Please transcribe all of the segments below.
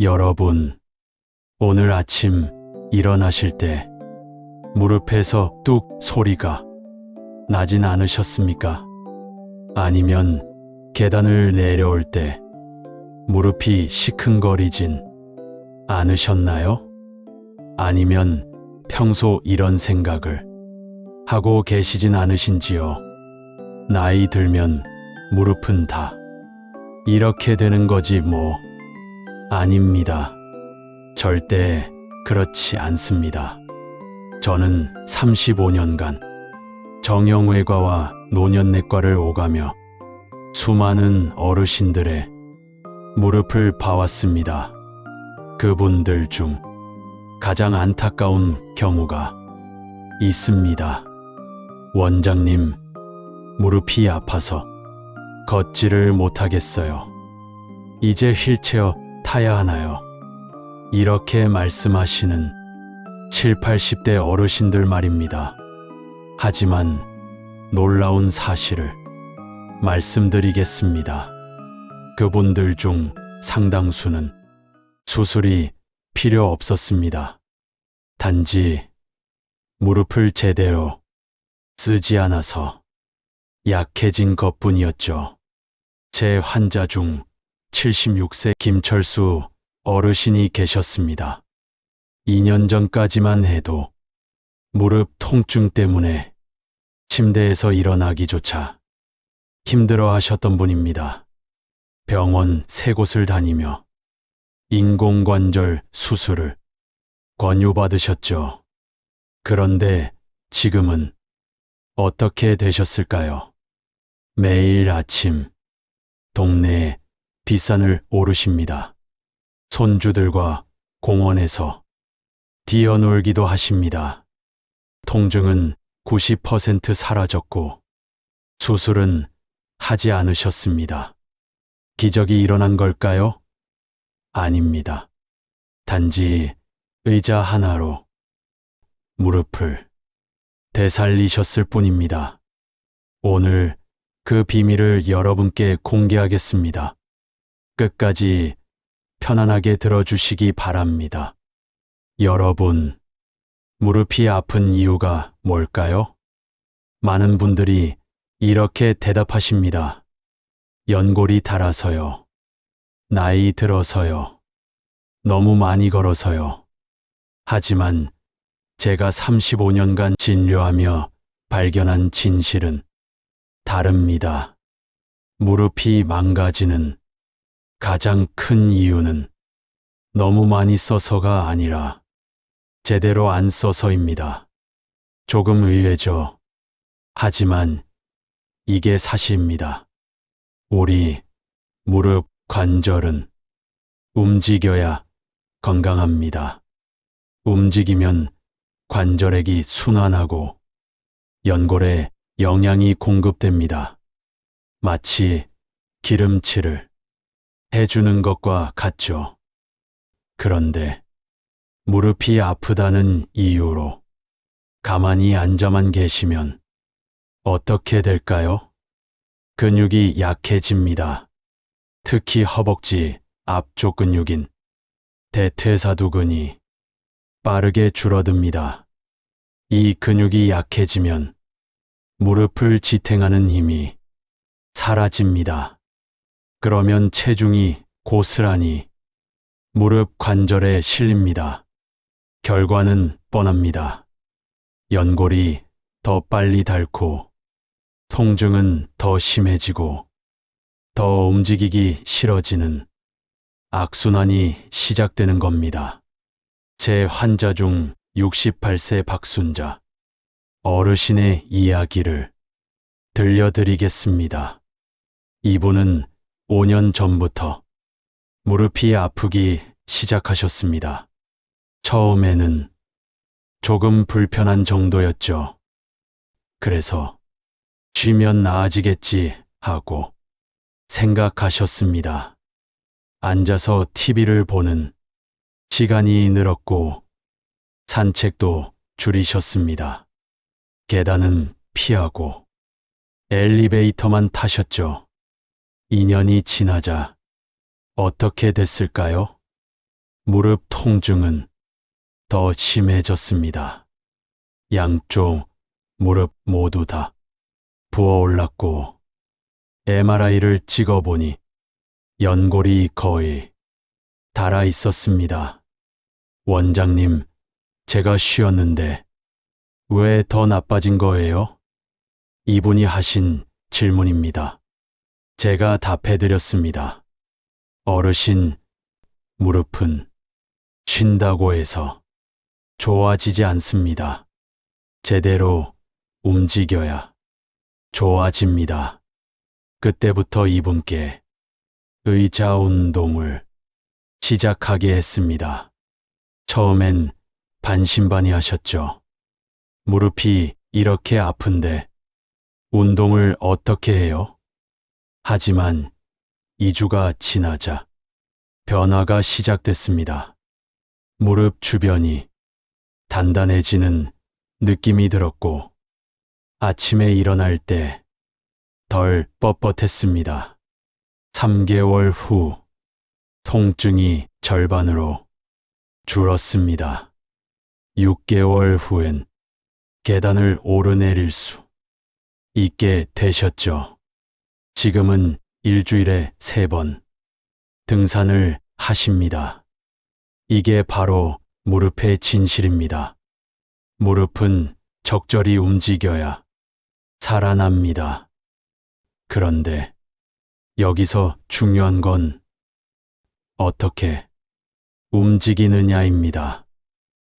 여러분, 오늘 아침 일어나실 때 무릎에서 뚝 소리가 나진 않으셨습니까? 아니면 계단을 내려올 때 무릎이 시큰거리진 않으셨나요? 아니면 평소 이런 생각을 하고 계시진 않으신지요? 나이 들면 무릎은 다 이렇게 되는 거지 뭐. 아닙니다. 절대 그렇지 않습니다. 저는 35년간 정형외과와 노년내과를 오가며 수많은 어르신들의 무릎을 봐왔습니다. 그분들 중 가장 안타까운 경우가 있습니다. 원장님, 무릎이 아파서 걷지를 못하겠어요. 이제 휠체어 타야 하나요? 이렇게 말씀하시는 7, 80대 어르신들 말입니다. 하지만 놀라운 사실을 말씀드리겠습니다. 그분들 중 상당수는 수술이 필요 없었습니다. 단지 무릎을 제대로 쓰지 않아서 약해진 것 뿐이었죠. 제 환자 중 76세 김철수 어르신이 계셨습니다. 2년 전까지만 해도 무릎 통증 때문에 침대에서 일어나기조차 힘들어 하셨던 분입니다. 병원 세 곳을 다니며 인공관절 수술을 권유받으셨죠. 그런데 지금은 어떻게 되셨을까요? 매일 아침 동네에 뒷산을 오르십니다. 손주들과 공원에서 뛰어 놀기도 하십니다. 통증은 90% 사라졌고 수술은 하지 않으셨습니다. 기적이 일어난 걸까요? 아닙니다. 단지 의자 하나로 무릎을 되살리셨을 뿐입니다. 오늘 그 비밀을 여러분께 공개하겠습니다. 끝까지 편안하게 들어주시기 바랍니다. 여러분, 무릎이 아픈 이유가 뭘까요? 많은 분들이 이렇게 대답하십니다. 연골이 닳아서요. 나이 들어서요. 너무 많이 걸어서요. 하지만 제가 35년간 진료하며 발견한 진실은 다릅니다. 무릎이 망가지는 가장 큰 이유는 너무 많이 써서가 아니라 제대로 안 써서입니다. 조금 의외죠. 하지만 이게 사실입니다. 우리 무릎 관절은 움직여야 건강합니다. 움직이면 관절액이 순환하고 연골에 영양이 공급됩니다. 마치 기름칠을 해주는 것과 같죠. 그런데 무릎이 아프다는 이유로 가만히 앉아만 계시면 어떻게 될까요? 근육이 약해집니다. 특히 허벅지 앞쪽 근육인 대퇴사두근이 빠르게 줄어듭니다. 이 근육이 약해지면 무릎을 지탱하는 힘이 사라집니다. 그러면 체중이 고스란히 무릎 관절에 실립니다. 결과는 뻔합니다. 연골이 더 빨리 닳고 통증은 더 심해지고 더 움직이기 싫어지는 악순환이 시작되는 겁니다. 제 환자 중 68세 박순자 어르신의 이야기를 들려드리겠습니다. 이분은 5년 전부터 무릎이 아프기 시작하셨습니다. 처음에는 조금 불편한 정도였죠. 그래서 쉬면 나아지겠지 하고 생각하셨습니다. 앉아서 TV를 보는 시간이 늘었고 산책도 줄이셨습니다. 계단은 피하고 엘리베이터만 타셨죠. 2년이 지나자 어떻게 됐을까요? 무릎 통증은 더 심해졌습니다. 양쪽 무릎 모두 다 부어올랐고 MRI를 찍어보니 연골이 거의 닳아 있었습니다. 원장님, 제가 쉬었는데 왜 더 나빠진 거예요? 이분이 하신 질문입니다. 제가 답해드렸습니다. 어르신, 무릎은 쉰다고 해서 좋아지지 않습니다. 제대로 움직여야 좋아집니다. 그때부터 이분께 의자 운동을 시작하게 했습니다. 처음엔 반신반의 하셨죠. 무릎이 이렇게 아픈데 운동을 어떻게 해요? 하지만 2주가 지나자 변화가 시작됐습니다. 무릎 주변이 단단해지는 느낌이 들었고 아침에 일어날 때 덜 뻣뻣했습니다. 3개월 후 통증이 절반으로 줄었습니다. 6개월 후엔 계단을 오르내릴 수 있게 되셨죠. 지금은 일주일에 세 번 등산을 하십니다. 이게 바로 무릎의 진실입니다. 무릎은 적절히 움직여야 살아납니다. 그런데 여기서 중요한 건 어떻게 움직이느냐입니다.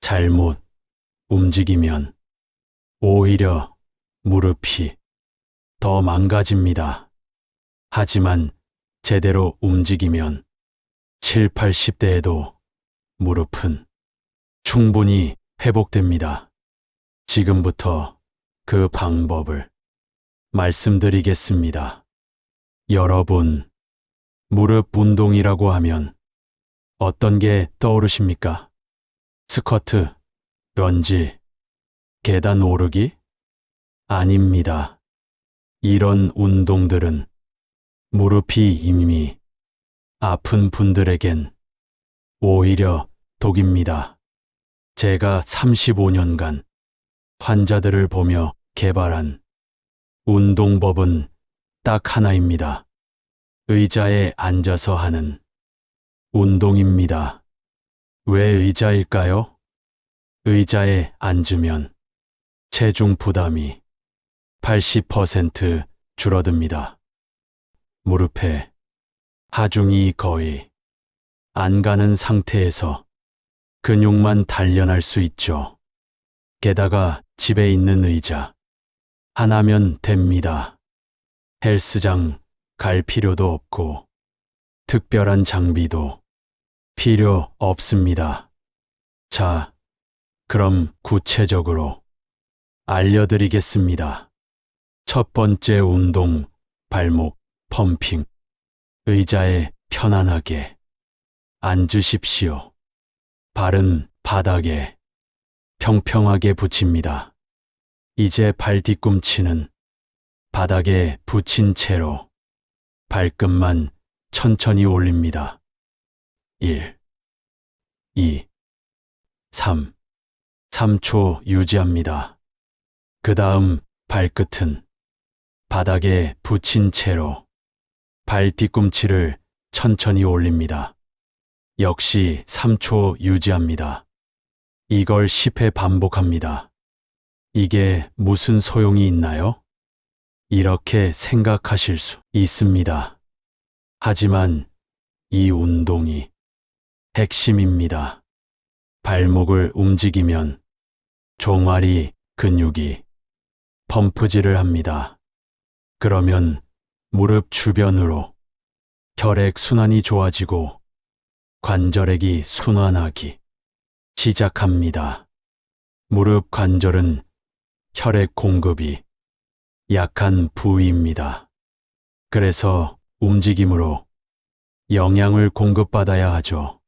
잘못 움직이면 오히려 무릎이 더 망가집니다. 하지만 제대로 움직이면 7, 80대에도 무릎은 충분히 회복됩니다. 지금부터 그 방법을 말씀드리겠습니다. 여러분, 무릎 운동이라고 하면 어떤 게 떠오르십니까? 스쿼트, 런지, 계단 오르기? 아닙니다. 이런 운동들은 무릎이 이미 아픈 분들에겐 오히려 독입니다. 제가 35년간 환자들을 보며 개발한 운동법은 딱 하나입니다. 의자에 앉아서 하는 운동입니다. 왜 의자일까요? 의자에 앉으면 체중 부담이 80% 줄어듭니다. 무릎에 하중이 거의 안 가는 상태에서 근육만 단련할 수 있죠. 게다가 집에 있는 의자 하나면 됩니다. 헬스장 갈 필요도 없고 특별한 장비도 필요 없습니다. 자, 그럼 구체적으로 알려드리겠습니다. 첫 번째 운동, 발목 펌핑. 의자에 편안하게 앉으십시오. 발은 바닥에 평평하게 붙입니다. 이제 발 뒤꿈치는 바닥에 붙인 채로 발끝만 천천히 올립니다. 1, 2, 3, 3초 유지합니다. 그 다음 발끝은 바닥에 붙인 채로 발 뒤꿈치를 천천히 올립니다. 역시 3초 유지합니다. 이걸 10회 반복합니다. 이게 무슨 소용이 있나요? 이렇게 생각하실 수 있습니다. 하지만 이 운동이 핵심입니다. 발목을 움직이면 종아리 근육이 펌프질을 합니다. 그러면 무릎 주변으로 혈액 순환이 좋아지고 관절액이 순환하기 시작합니다. 무릎 관절은 혈액 공급이 약한 부위입니다. 그래서 움직임으로 영양을 공급받아야 하죠.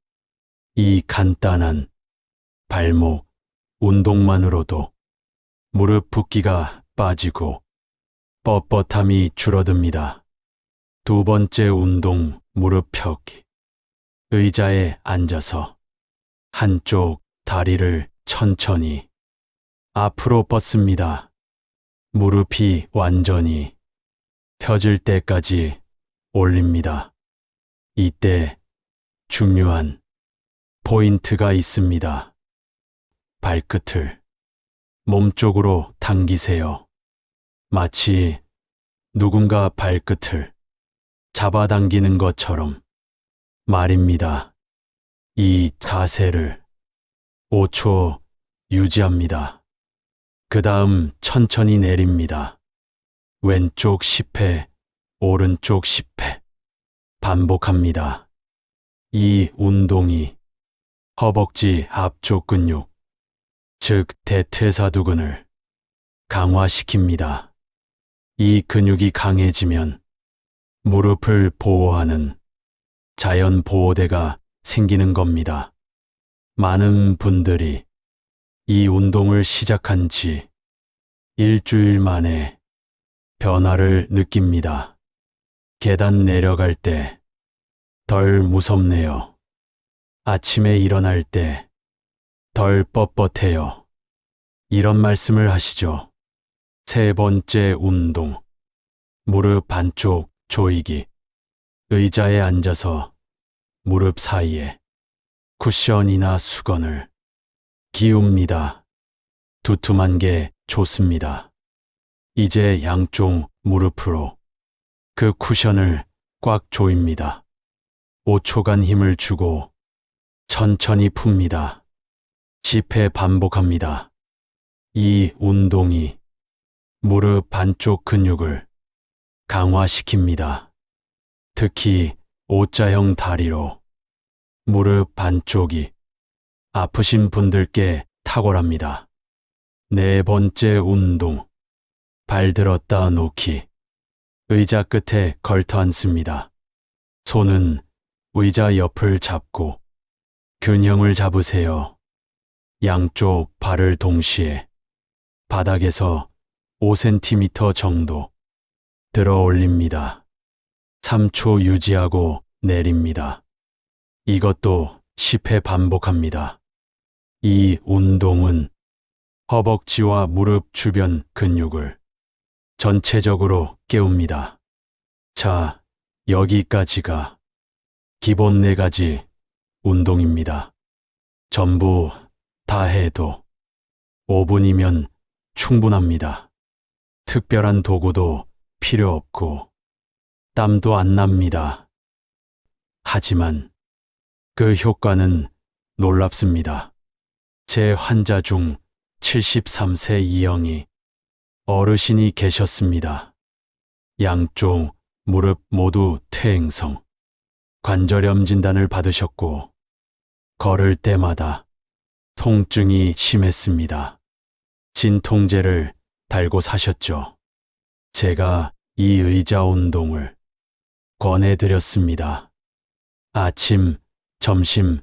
이 간단한 발목 운동만으로도 무릎 붓기가 빠지고 뻣뻣함이 줄어듭니다. 두 번째 운동 무릎 펴기. 의자에 앉아서 한쪽 다리를 천천히 앞으로 뻗습니다. 무릎이 완전히 펴질 때까지 올립니다. 이때 중요한 포인트가 있습니다. 발끝을 몸쪽으로 당기세요. 마치 누군가 발끝을 잡아당기는 것처럼 말입니다. 이 자세를 5초 유지합니다. 그 다음 천천히 내립니다. 왼쪽 10회, 오른쪽 10회. 반복합니다. 이 운동이 허벅지 앞쪽 근육, 즉 대퇴사두근을 강화시킵니다. 이 근육이 강해지면 무릎을 보호하는 자연 보호대가 생기는 겁니다. 많은 분들이 이 운동을 시작한 지 일주일 만에 변화를 느낍니다. 계단 내려갈 때 덜 무섭네요. 아침에 일어날 때 덜 뻣뻣해요. 이런 말씀을 하시죠. 세 번째 운동. 무릎 반쪽 조이기. 의자에 앉아서 무릎 사이에 쿠션이나 수건을 기웁니다. 두툼한 게 좋습니다. 이제 양쪽 무릎으로 그 쿠션을 꽉 조입니다. 5초간 힘을 주고 천천히 풉니다. 10회 반복합니다. 이 운동이 무릎 반쪽 근육을 강화시킵니다. 특히 O자형 다리로 무릎 반쪽이 아프신 분들께 탁월합니다. 네 번째 운동. 발 들었다 놓기. 의자 끝에 걸터 앉습니다. 손은 의자 옆을 잡고 균형을 잡으세요. 양쪽 발을 동시에 바닥에서 5cm 정도 들어 올립니다. 3초 유지하고 내립니다. 이것도 10회 반복합니다. 이 운동은 허벅지와 무릎 주변 근육을 전체적으로 깨웁니다. 자, 여기까지가 기본 네 가지 운동입니다. 전부 다 해도 5분이면 충분합니다. 특별한 도구도 필요 없고 땀도 안 납니다. 하지만 그 효과는 놀랍습니다. 제 환자 중 73세 이영이 어르신이 계셨습니다. 양쪽 무릎 모두 퇴행성, 관절염 진단을 받으셨고, 걸을 때마다 통증이 심했습니다. 진통제를 달고 사셨죠. 제가 이 의자 운동을 권해드렸습니다. 아침, 점심,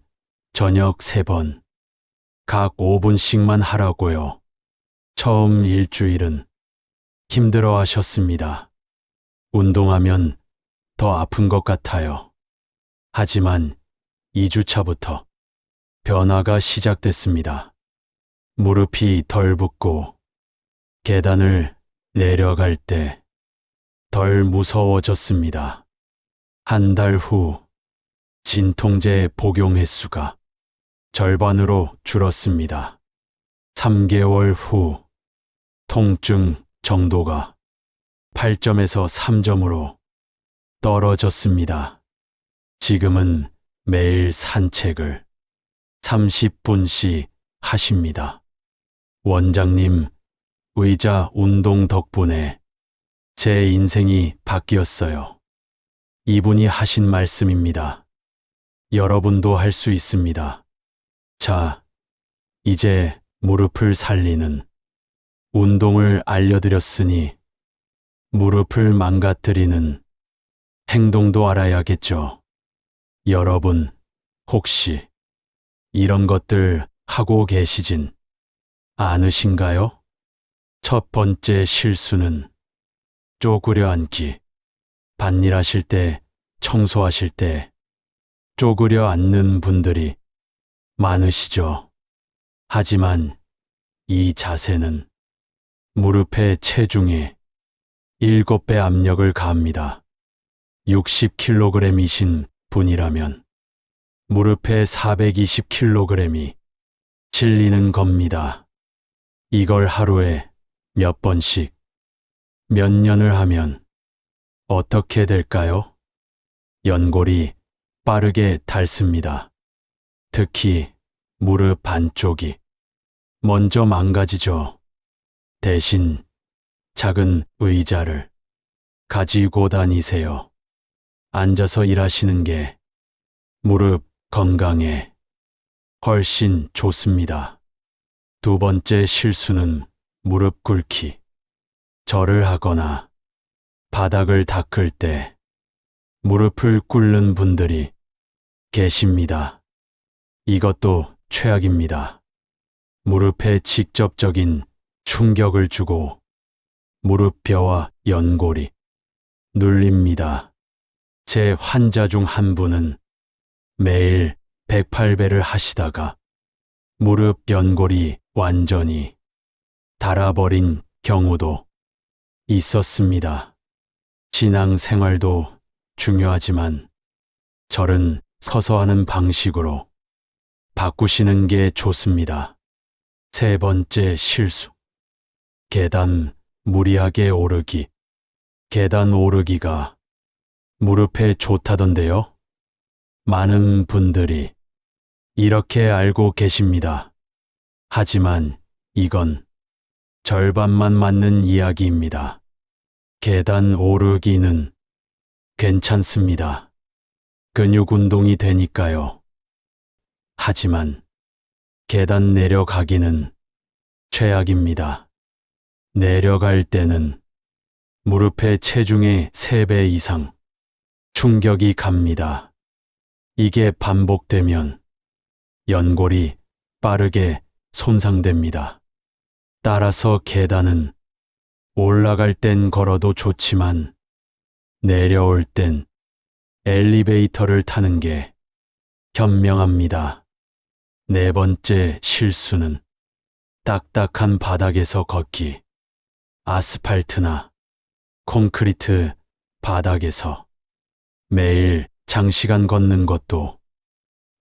저녁 세 번, 각 5분씩만 하라고요. 처음 일주일은 힘들어 하셨습니다. 운동하면 더 아픈 것 같아요. 하지만 2주차부터 변화가 시작됐습니다. 무릎이 덜 붓고 계단을 내려갈 때 덜 무서워졌습니다. 한 달 후 진통제 복용 횟수가 절반으로 줄었습니다. 3개월 후 통증 정도가 8점에서 3점으로 떨어졌습니다. 지금은 매일 산책을 30분씩 하십니다. 원장님, 의자 운동 덕분에 제 인생이 바뀌었어요. 이분이 하신 말씀입니다. 여러분도 할 수 있습니다. 자, 이제 무릎을 살리는 운동을 알려드렸으니 무릎을 망가뜨리는 행동도 알아야겠죠. 여러분, 혹시 이런 것들 하고 계시진 않으신가요? 첫 번째 실수는 쪼그려 앉기. 밭일하실 때, 청소하실 때 쪼그려 앉는 분들이 많으시죠. 하지만 이 자세는 무릎의 체중에 7배 압력을 가합니다. 60kg이신 분이라면 무릎에 420kg이 실리는 겁니다. 이걸 하루에 몇 번씩, 몇 년을 하면 어떻게 될까요? 연골이 빠르게 닳습니다. 특히 무릎 안쪽이 먼저 망가지죠. 대신 작은 의자를 가지고 다니세요. 앉아서 일하시는 게 무릎 건강에 훨씬 좋습니다. 두 번째 실수는 무릎 꿇기. 절을 하거나 바닥을 닦을 때 무릎을 꿇는 분들이 계십니다. 이것도 최악입니다. 무릎에 직접적인 충격을 주고 무릎뼈와 연골이 눌립니다. 제 환자 중 한 분은 매일 108배를 하시다가 무릎 연골이 완전히 닳아버린 경우도 있었습니다. 신앙 생활도 중요하지만 절은 서서 하는 방식으로 바꾸시는 게 좋습니다. 세 번째 실수. 계단 무리하게 오르기. 계단 오르기가 무릎에 좋다던데요. 많은 분들이 이렇게 알고 계십니다. 하지만 이건 절반만 맞는 이야기입니다. 계단 오르기는 괜찮습니다. 근육 운동이 되니까요. 하지만 계단 내려가기는 최악입니다. 내려갈 때는 무릎의 체중의 3배 이상 충격이 갑니다. 이게 반복되면 연골이 빠르게 손상됩니다. 따라서 계단은 올라갈 땐 걸어도 좋지만 내려올 땐 엘리베이터를 타는 게 현명합니다. 네 번째 실수는 딱딱한 바닥에서 걷기. 아스팔트나 콘크리트 바닥에서 매일 장시간 걷는 것도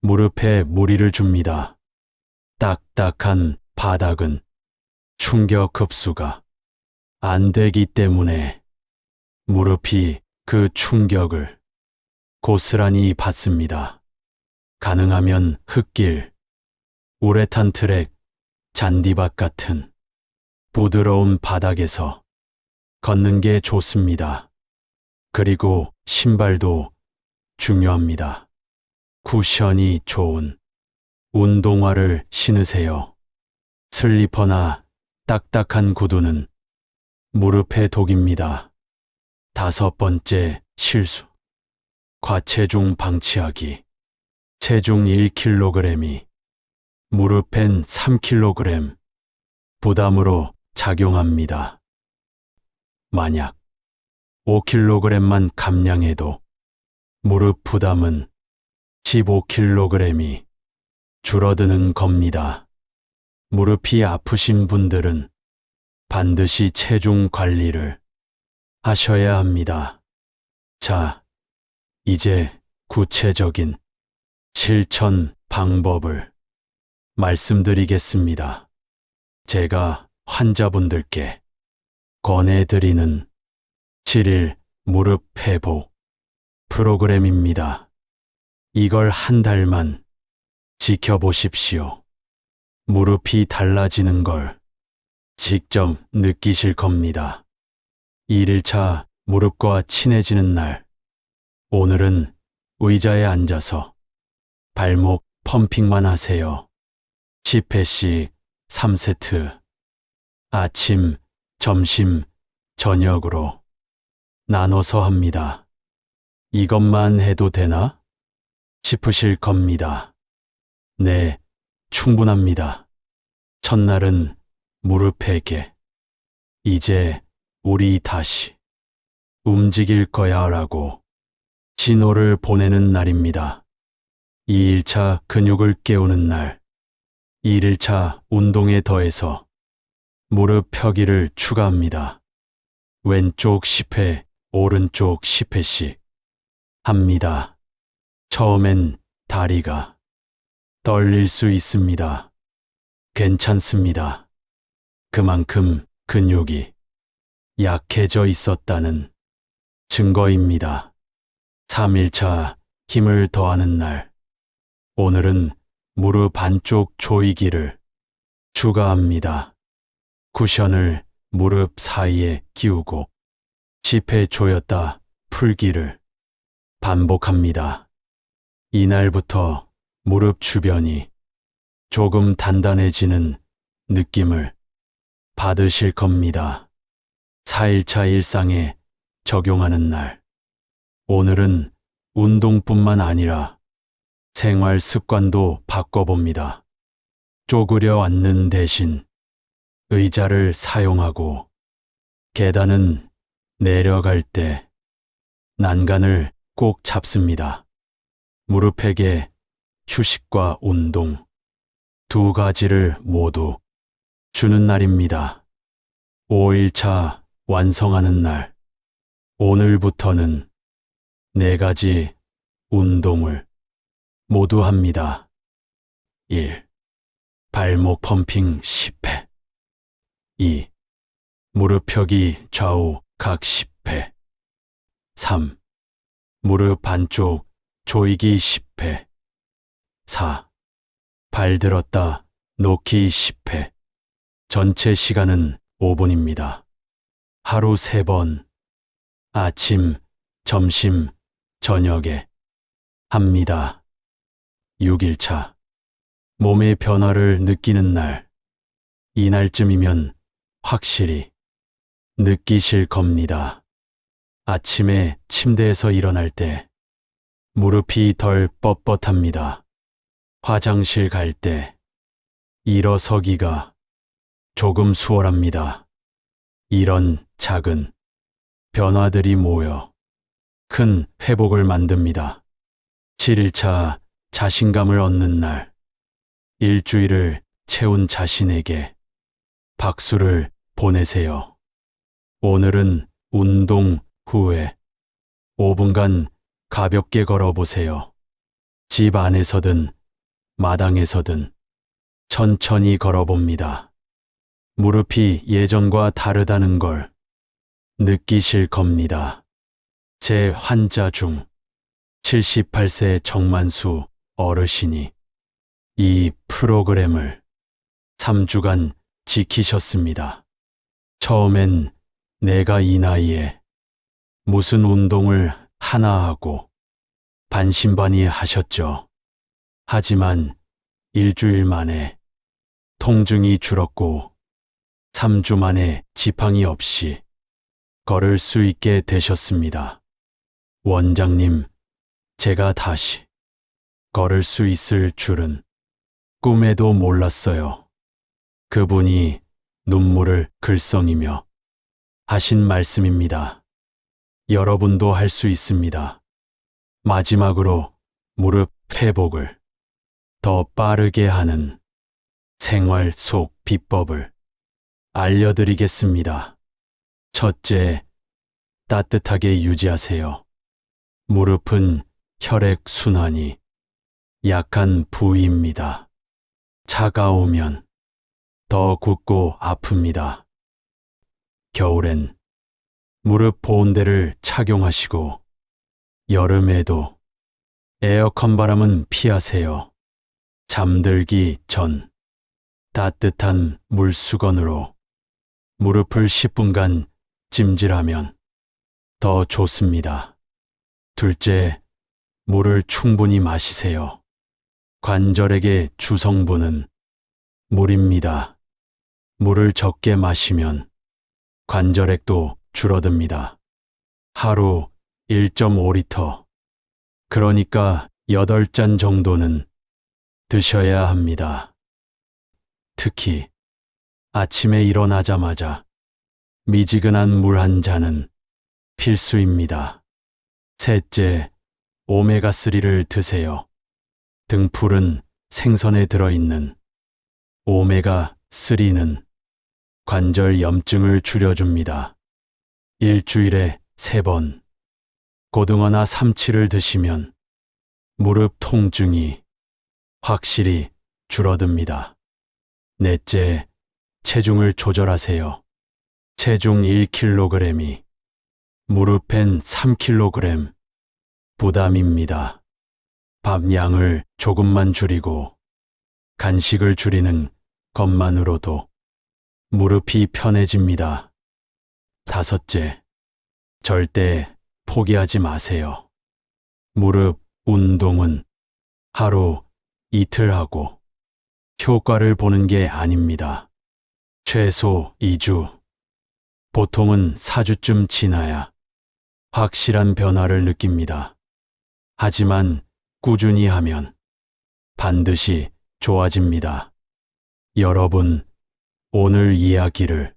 무릎에 무리를 줍니다. 딱딱한 바닥은 충격 흡수가 안 되기 때문에 무릎이 그 충격을 고스란히 받습니다. 가능하면 흙길, 우레탄 트랙, 잔디밭 같은 부드러운 바닥에서 걷는 게 좋습니다. 그리고 신발도 중요합니다. 쿠션이 좋은 운동화를 신으세요. 슬리퍼나 딱딱한 구두는 무릎의 독입니다. 다섯 번째 실수. 과체중 방치하기. 체중 1kg이 무릎엔 3kg 부담으로 작용합니다. 만약 5kg만 감량해도 무릎 부담은 15kg이 줄어드는 겁니다. 무릎이 아프신 분들은 반드시 체중 관리를 하셔야 합니다. 자, 이제 구체적인 실천 방법을 말씀드리겠습니다. 제가 환자분들께 권해드리는 7일 무릎 회복 프로그램입니다. 이걸 한 달만 지켜보십시오. 무릎이 달라지는 걸 직접 느끼실 겁니다. 1일차 무릎과 친해지는 날. 오늘은 의자에 앉아서 발목 펌핑만 하세요. 10회씩 3세트. 아침, 점심, 저녁으로 나눠서 합니다. 이것만 해도 되나? 싶으실 겁니다. 네, 충분합니다. 첫날은 무릎에게. 이제 우리 다시 움직일 거야 라고 신호를 보내는 날입니다. 2일차 근육을 깨우는 날, 1일차 운동에 더해서 무릎 펴기를 추가합니다. 왼쪽 10회, 오른쪽 10회씩 합니다. 처음엔 다리가 떨릴 수 있습니다. 괜찮습니다. 그만큼 근육이 약해져 있었다는 증거입니다. 3일차 힘을 더하는 날. 오늘은 무릎 안쪽 조이기를 추가합니다. 쿠션을 무릎 사이에 끼우고 10회 조였다 풀기를 반복합니다. 이날부터 무릎 주변이 조금 단단해지는 느낌을 받으실 겁니다. 4일차 일상에 적용하는 날. 오늘은 운동뿐만 아니라 생활 습관도 바꿔봅니다. 쪼그려 앉는 대신 의자를 사용하고 계단은 내려갈 때 난간을 꼭 잡습니다. 무릎에게 휴식과 운동 두 가지를 모두 주는 날입니다. 5일차 완성하는 날. 오늘부터는 네 가지 운동을 모두 합니다. 1. 발목 펌핑 10회. 2. 무릎 펴기 좌우 각 10회. 3. 무릎 안쪽 조이기 10회. 4. 발 들었다 놓기 10회. 전체 시간은 5분입니다. 하루 3번. 아침, 점심, 저녁에 합니다. 6일차. 몸의 변화를 느끼는 날. 이날쯤이면 확실히 느끼실 겁니다. 아침에 침대에서 일어날 때 무릎이 덜 뻣뻣합니다. 화장실 갈 때 일어서기가 조금 수월합니다. 이런 작은 변화들이 모여 큰 회복을 만듭니다. 7일차 자신감을 얻는 날. 일주일을 채운 자신에게 박수를 보내세요. 오늘은 운동 후에 5분간 가볍게 걸어보세요. 집 안에서든 마당에서든 천천히 걸어봅니다. 무릎이 예전과 다르다는 걸 느끼실 겁니다. 제 환자 중 78세 정만수 어르신이 이 프로그램을 3주간 지키셨습니다. 처음엔 내가 이 나이에 무슨 운동을 하나 하고 반신반의 하셨죠. 하지만 일주일 만에 통증이 줄었고 3주 만에 지팡이 없이 걸을 수 있게 되셨습니다. 원장님, 제가 다시 걸을 수 있을 줄은 꿈에도 몰랐어요. 그분이 눈물을 글썽이며 하신 말씀입니다. 여러분도 할 수 있습니다. 마지막으로 무릎 회복을 더 빠르게 하는 생활 속 비법을 알려드리겠습니다. 첫째, 따뜻하게 유지하세요. 무릎은 혈액 순환이 약한 부위입니다. 차가우면 더 굳고 아픕니다. 겨울엔 무릎 보온대를 착용하시고 여름에도 에어컨 바람은 피하세요. 잠들기 전 따뜻한 물수건으로 무릎을 10분간 찜질하면 더 좋습니다. 둘째, 물을 충분히 마시세요. 관절에게 주성분은 물입니다. 물을 적게 마시면 관절액도 줄어듭니다. 하루 1.5리터. 그러니까 8잔 정도는 드셔야 합니다. 특히 아침에 일어나자마자 미지근한 물 한 잔은 필수입니다. 셋째, 오메가3를 드세요. 등풀은 생선에 들어있는 오메가3는 관절 염증을 줄여줍니다. 일주일에 세 번 고등어나 삼치를 드시면 무릎 통증이 확실히 줄어듭니다. 넷째, 체중을 조절하세요. 체중 1kg이 무릎엔 3kg 부담입니다. 밥 양을 조금만 줄이고 간식을 줄이는 것만으로도 무릎이 편해집니다. 다섯째, 절대 포기하지 마세요. 무릎 운동은 하루 이틀 하고 효과를 보는 게 아닙니다. 최소 2주, 보통은 4주쯤 지나야 확실한 변화를 느낍니다. 하지만 꾸준히 하면 반드시 좋아집니다. 여러분, 오늘 이야기를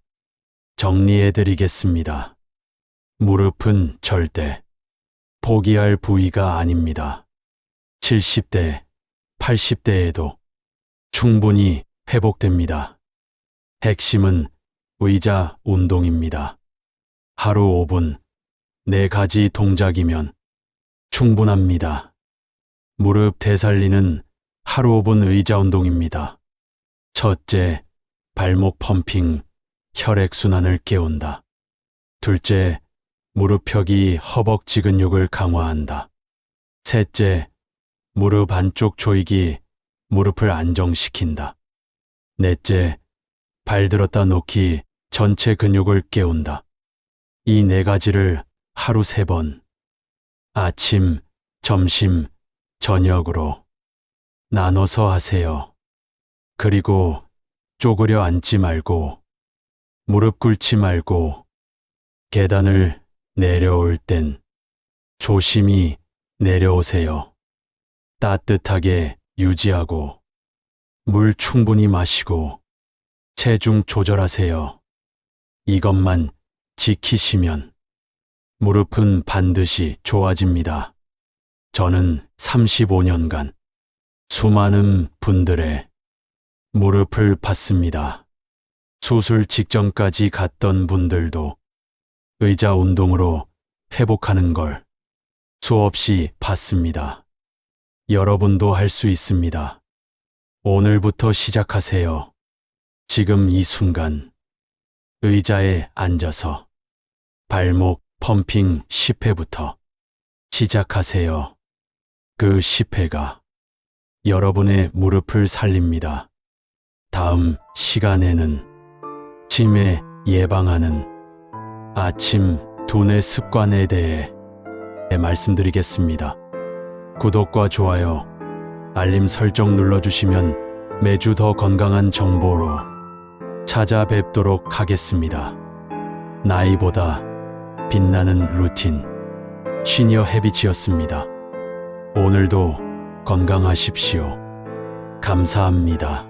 정리해 드리겠습니다. 무릎은 절대 포기할 부위가 아닙니다. 70대, 80대에도 충분히 회복됩니다. 핵심은 의자 운동입니다. 하루 5분, 4가지 동작이면 충분합니다. 무릎 되살리는 하루 5분 의자 운동입니다. 첫째, 발목 펌핑, 혈액순환을 깨운다. 둘째, 무릎 펴기 허벅지 근육을 강화한다. 셋째, 무릎 안쪽 조이기, 무릎을 안정시킨다. 넷째, 발 들었다 놓기, 전체 근육을 깨운다. 이 네 가지를 하루 세 번, 아침, 점심, 저녁으로 나눠서 하세요. 그리고 쪼그려 앉지 말고, 무릎 꿇지 말고, 계단을 내려올 땐 조심히 내려오세요. 따뜻하게 유지하고, 물 충분히 마시고, 체중 조절하세요. 이것만 지키시면 무릎은 반드시 좋아집니다. 저는 35년간 수많은 분들의 무릎을 봤습니다. 수술 직전까지 갔던 분들도 의자 운동으로 회복하는 걸 수없이 봤습니다. 여러분도 할 수 있습니다. 오늘부터 시작하세요. 지금 이 순간 의자에 앉아서 발목 펌핑 10회부터 시작하세요. 그 10회가 여러분의 무릎을 살립니다. 다음 시간에는 치매 예방하는 아침 두뇌 습관에 대해 말씀드리겠습니다. 구독과 좋아요, 알림 설정 눌러주시면 매주 더 건강한 정보로 찾아뵙도록 하겠습니다. 나이보다 빛나는 루틴, 시니어 헤비치였습니다. 오늘도 건강하십시오. 감사합니다.